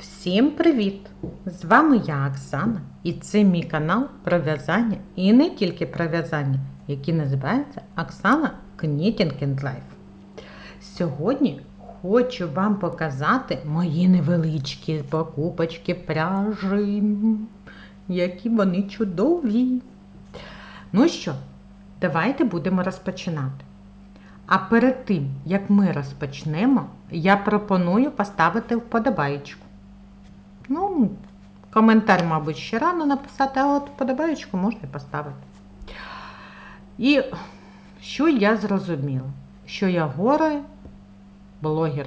Всім привіт! З вами я, Оксана, і це мій канал про в'язання і не тільки про в'язання, який називається Оксана Knitting and Life. Сьогодні хочу вам показати мої невеличкі покупочки пряжі, які вони чудові. Ну що, давайте будемо розпочинати. А перед тим, як ми розпочнемо, я пропоную поставити вподобаєчку. Ну, коментар, мабуть, ще рано написати, а от вподобаєчку можна і поставити. І що я зрозуміла? Що я горе блогер.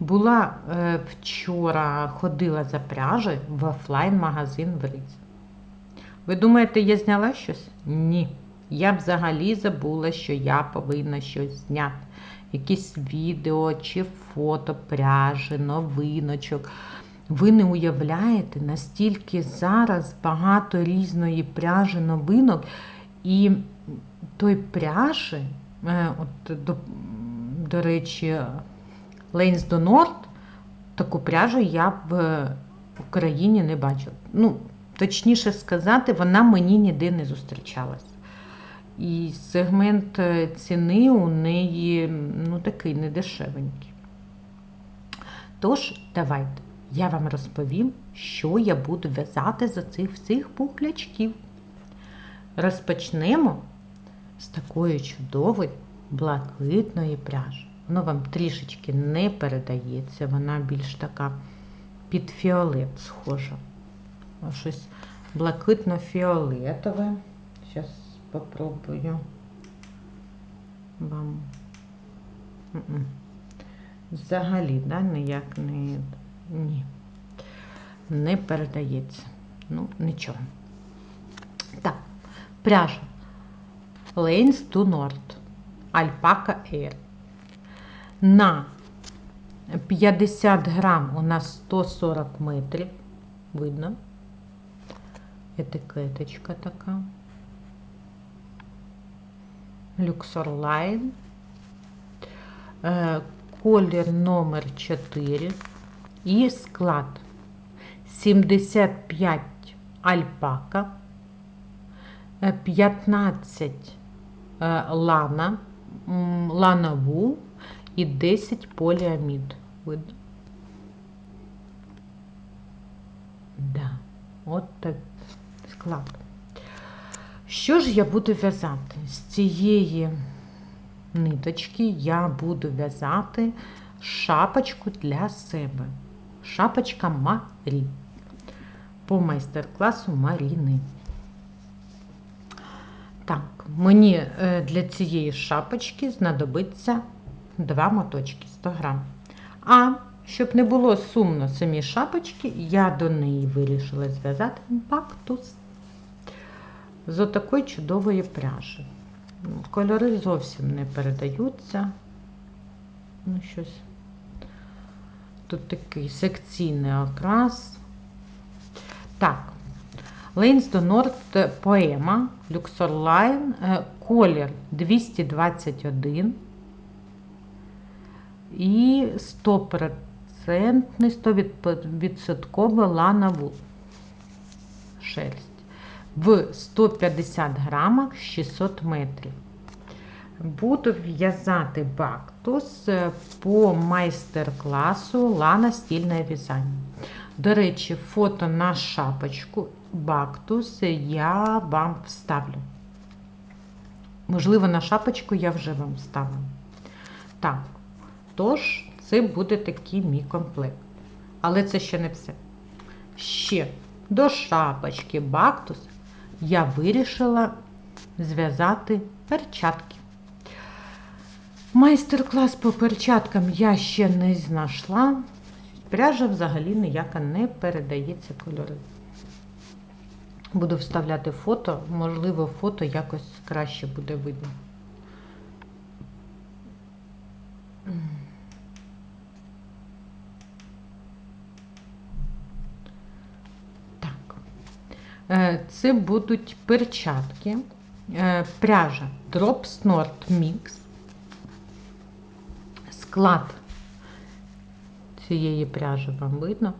Була е, вчора, ходила за пряжею в офлайн-магазин в Ризі. Ви думаєте, я зняла щось? Ні. Я взагалі забула, що я повинна щось зняти. Якісь відео чи фото пряжі, новиночок. Ви не уявляєте, настільки зараз багато різної пряжі новинок, і той пряжі, е, от, до, до речі, Lanes до Nord, таку пряжу я в Україні не бачила. Ну, точніше сказати, вона мені ніде не зустрічалась. І сегмент е, ціни у неї ну, такий недешевенький. Тож, давайте я вам розповім, що я буду в'язати за цих всіх пухлячків. Розпочнемо з такої чудової блакитної пряжі. Воно вам трішечки не передається, вона більш така під фіолет схожа. Щось блакитно-фіолетове. Зараз попробую вам. Взагалі, да, ніяк не ні. Не передається. Ну, нічого. Так, пряжа. Lanes to Nord. Alpaca Air. На 50 грам у нас 140 метрів. Видно? Етикеточка така. Люксорлайн. Колір номер 4 і склад 75 альпака, 15 лана, лана вул і 10 поліамід. Видно? Да, от так склад. Що ж я буду в'язати? З цієї ниточки я буду в'язати шапочку для себе. Шапочка Марі. По майстер-класу Маріни. Так, мені для цієї шапочки знадобиться два моточки 100 грам. А щоб не було сумно самі шапочки, я до неї вирішила зв'язати бактус з отакої чудової пряжі. Кольори зовсім не передаються. Ну, щось. Тут такий секційний окрас. Так, Lanes до Nord поема Luxorline, колір 221 і 100% 100% лана. Шерсть. В 150 грамах 600 метрів. Буду в'язати бактус по майстер-класу Лана стільне в'язання. До речі, фото на шапочку бактус я вам вставлю. Можливо, на шапочку я вже вам вставлю. Так, тож, це буде такий мій комплект. Але це ще не все. Ще до шапочки бактус я вирішила зв'язати перчатки. Майстер-клас по перчаткам я ще не знайшла. Пряжа взагалі ніяка не передається кольори. Буду вставляти фото, можливо, фото якось краще буде видно. Так, це будуть перчатки, пряжа Drops Nord Mix. Склад цієї пряжі вам видно.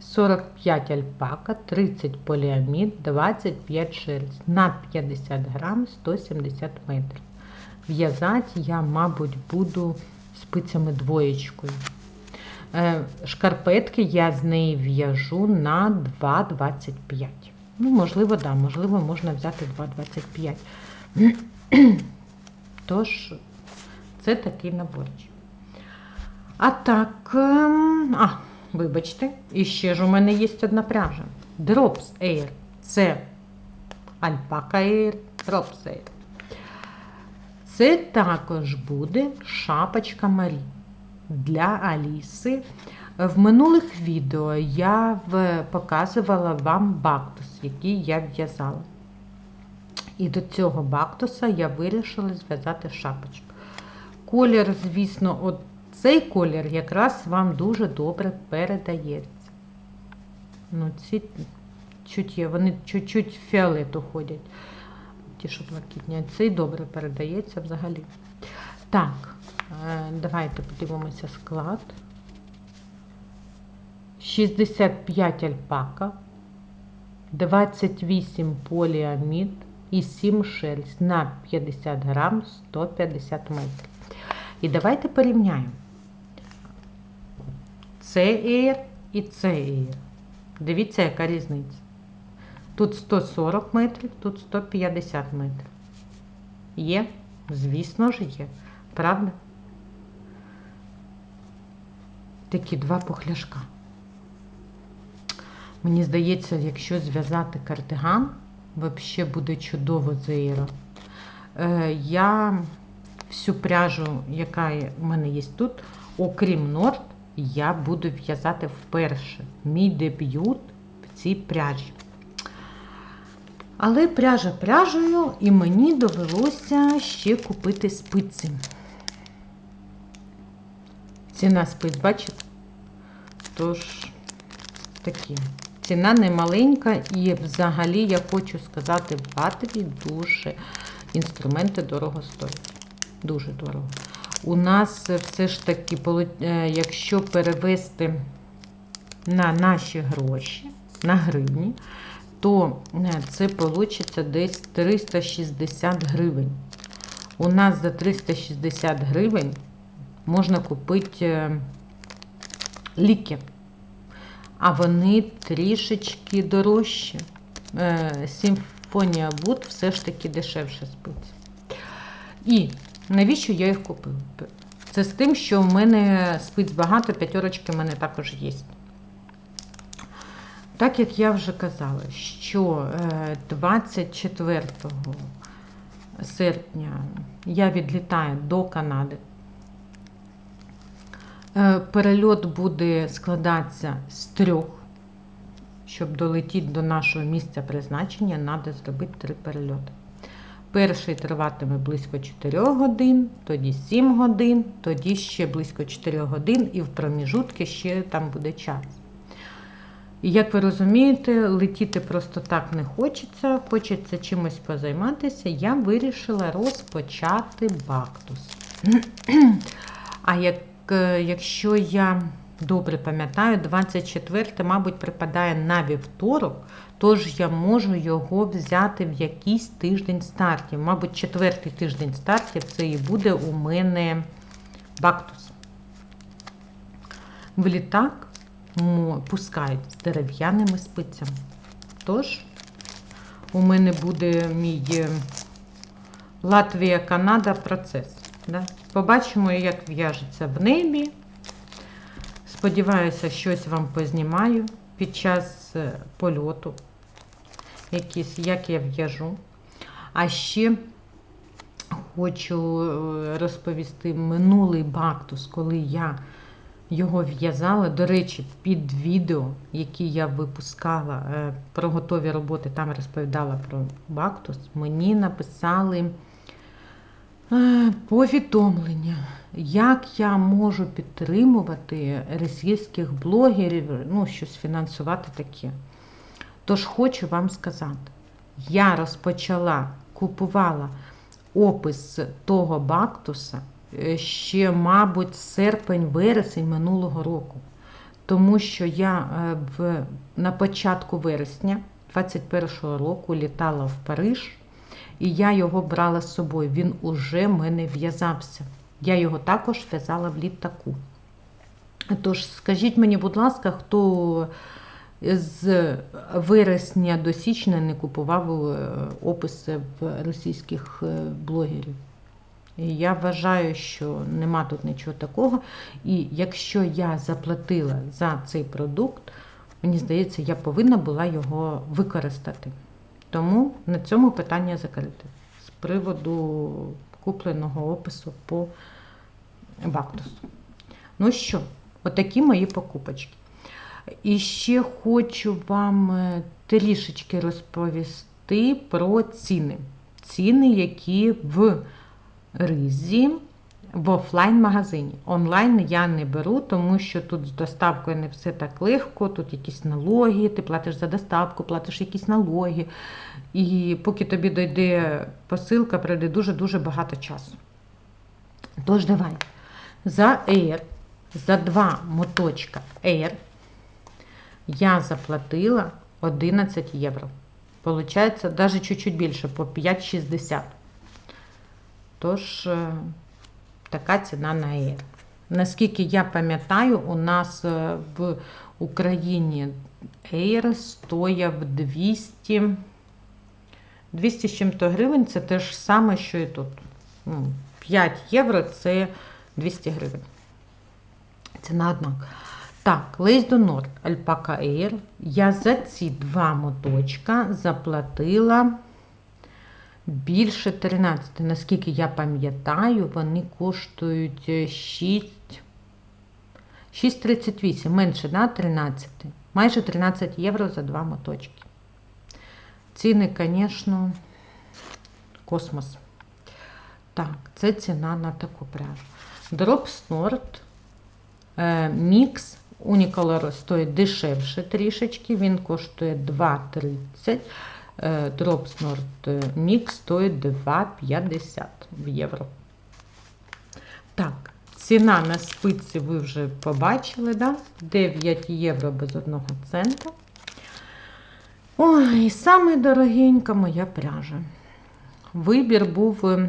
45 альпака, 30 поліамід, 25 шерсть. На 50 грам 170 метрів. В'язати я, мабуть, буду спицями двоєчкою. Е, Шкарпетки я з неї в'яжу на 2,25. Ну, можливо, да, можливо, можна взяти 2,25. Тож, це такий наборчик. А так, ем, а, вибачте, і ще ж у мене є одна пряжа. Drops Air. Це Alpaca Air, Drops Air. Це також буде шапочка Марі для Аліси. В минулих відео я показувала вам бактус, який я в'язала. І до цього бактуса я вирішила зв'язати шапочку. Колір, звісно, от цей колір якраз вам дуже добре передається. Ну, ці чуть є, вони чуть-чуть фіолету ходять. Ті, що блакитні, цей добре передається взагалі. Так, е, давайте подивимося склад. 65 альпака, 28 поліамід і 7 шерсть на 50 грам 150 метрів. І давайте порівняємо. Це Air і це Air. Дивіться, яка різниця. Тут 140 метрів, тут 150 метрів. Є? Звісно ж є. Правда? Такі два пухляшка. Мені здається, якщо зв'язати кардиган, взагалі буде чудово з Air. Е, Я всю пряжу, яка в мене є тут, окрім Норд, я буду в'язати вперше. Мій дебют в цій пряжі. Але пряжа пряжею, і мені довелося ще купити спиці. Ціна спиць, бачите? Тож, такі. Ціна не маленька, і взагалі я хочу сказати, в Батові дуже інструменти дорого стоять. Дуже дорого. У нас все ж таки, е, якщо перевести на наші гроші, на гривні, то е, це вийде десь 360 гривень. У нас за 360 гривень можна купити е, ліки, а вони трішечки дорожчі. Симфонія Буд все ж таки дешевше спить. І навіщо я їх купила? Це з тим, що в мене спиць багато, п'ятерочки в мене також є. Так як я вже казала, що е, 24 серпня я відлітаю до Канади. Е, Перельот буде складатися з трьох. Щоб долетіти до нашого місця призначення, треба зробити три перельоти. Перший триватиме близько 4 годин, тоді 7 годин, тоді ще близько 4 годин, і в проміжутки ще там буде час. І як ви розумієте, летіти просто так не хочеться, хочеться чимось позайматися. Я вирішила розпочати бактус. А як, е, якщо я добре пам'ятаю, 24, мабуть, припадає на вівторок, тож я можу його взяти в якийсь тиждень стартів. Мабуть, четвертий тиждень стартів це і буде у мене бактус. В літак пускають з дерев'яними спицями. Тож, у мене буде мій е, Латвія-Канада процес. Да? Побачимо, як в'яжеться в небі. Сподіваюся, щось вам познімаю під час е, польоту, якісь, як я в'яжу. А ще хочу е, розповісти минулий бактус, коли я його в'язала. До речі, під відео, які я випускала е, про готові роботи, там розповідала про бактус, мені написали повідомлення, як я можу підтримувати російських блогерів, ну, щось фінансувати таке. Тож хочу вам сказати, я розпочала, купувала опис того бактуса е, ще, мабуть, серпень-вересень минулого року. Тому що я е, в, на початку вересня 21-го року літала в Париж, і я його брала з собою. Він уже в мене в'язався. Я його також в'язала в літаку. Тож, скажіть мені, будь ласка, хто з вересня до січня не купував е, описи в російських е, блогерів? Я вважаю, що нема тут нічого такого. І якщо я заплатила за цей продукт, мені здається, я повинна була його використати. Тому на цьому питання закрите. З приводу купленого опису по Бактусу. Ну що, отакі мої покупочки. І ще хочу вам е, трішечки розповісти про ціни. Ціни, які в ризі в офлайн-магазині. Онлайн я не беру, тому що тут з доставкою не все так легко, тут якісь налоги, ти платиш за доставку, платиш якісь налоги. І поки тобі дойде посилка, пройде дуже-дуже багато часу. Тож давай. За Air, за два моточка Air я заплатила 11 євро. Получається, навіть чуть-чуть більше, по 5,60. Тож, е, така ціна на Air. Наскільки я пам'ятаю, у нас е, в Україні Air стояв 200, 200 з чим-то гривень. Це те ж саме, що і тут. Ну, 5 євро це 200 гривень. Ціна однак. Так, Lace do Nord Alpaca Air. Я за ці два моточка заплатила більше 13. Наскільки я пам'ятаю, вони коштують 6. 6,38, менше на 13. Майже 13 євро за два моточки. Ціни, звісно, космос. Так, це ціна на таку пряжу. Drops Nord е, Mix Unicolor стоїть дешевше трішечки, він коштує 2,30. Е, Drops Mix стоїть 2,50 в євро. Так, ціна на спиці ви вже побачили, да? 9 євро без 1 цента. Ой, і саме дорогенька моя пряжа. Вибір був, е,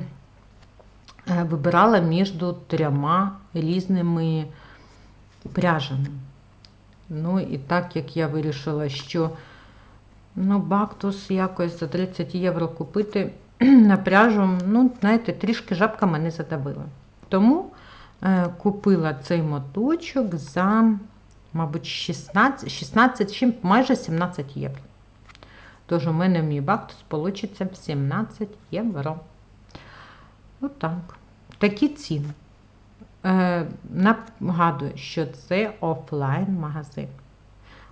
вибирала між трьома різними пряжами. Ну, і так як я вирішила, що ну, бактус якось за 30 євро купити на пряжу, ну, знаєте, трішки жабка мене задавила. Тому е, купила цей моточок за, мабуть, 16, 16 чим, майже 17 євро. Тож у мене мій бактус вийде 17 євро. Отак. Такі ціни. Е, нагадую, що це офлайн-магазин.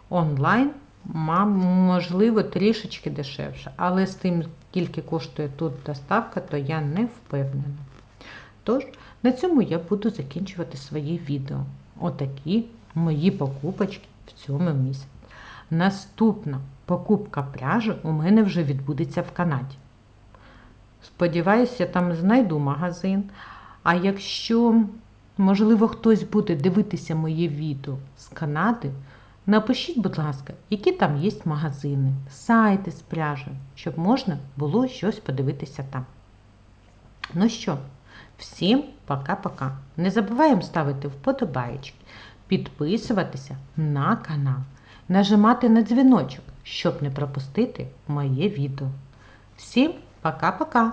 Онлайн, можливо, трішечки дешевше, але з тим, скільки коштує тут доставка, то я не впевнена. Тож, на цьому я буду закінчувати своє відео. Отакі мої покупочки в цьому місяці. Наступна покупка пряжі у мене вже відбудеться в Канаді. Сподіваюся, я там знайду магазин. А якщо, можливо, хтось буде дивитися моє відео з Канади, напишіть, будь ласка, які там є магазини, сайти з пряжі, щоб можна було щось подивитися там. Ну що, всім пока-пока. Не забуваємо ставити вподобайки, підписуватися на канал, нажимати на дзвіночок, щоб не пропустити моє відео. Всім пока-пока!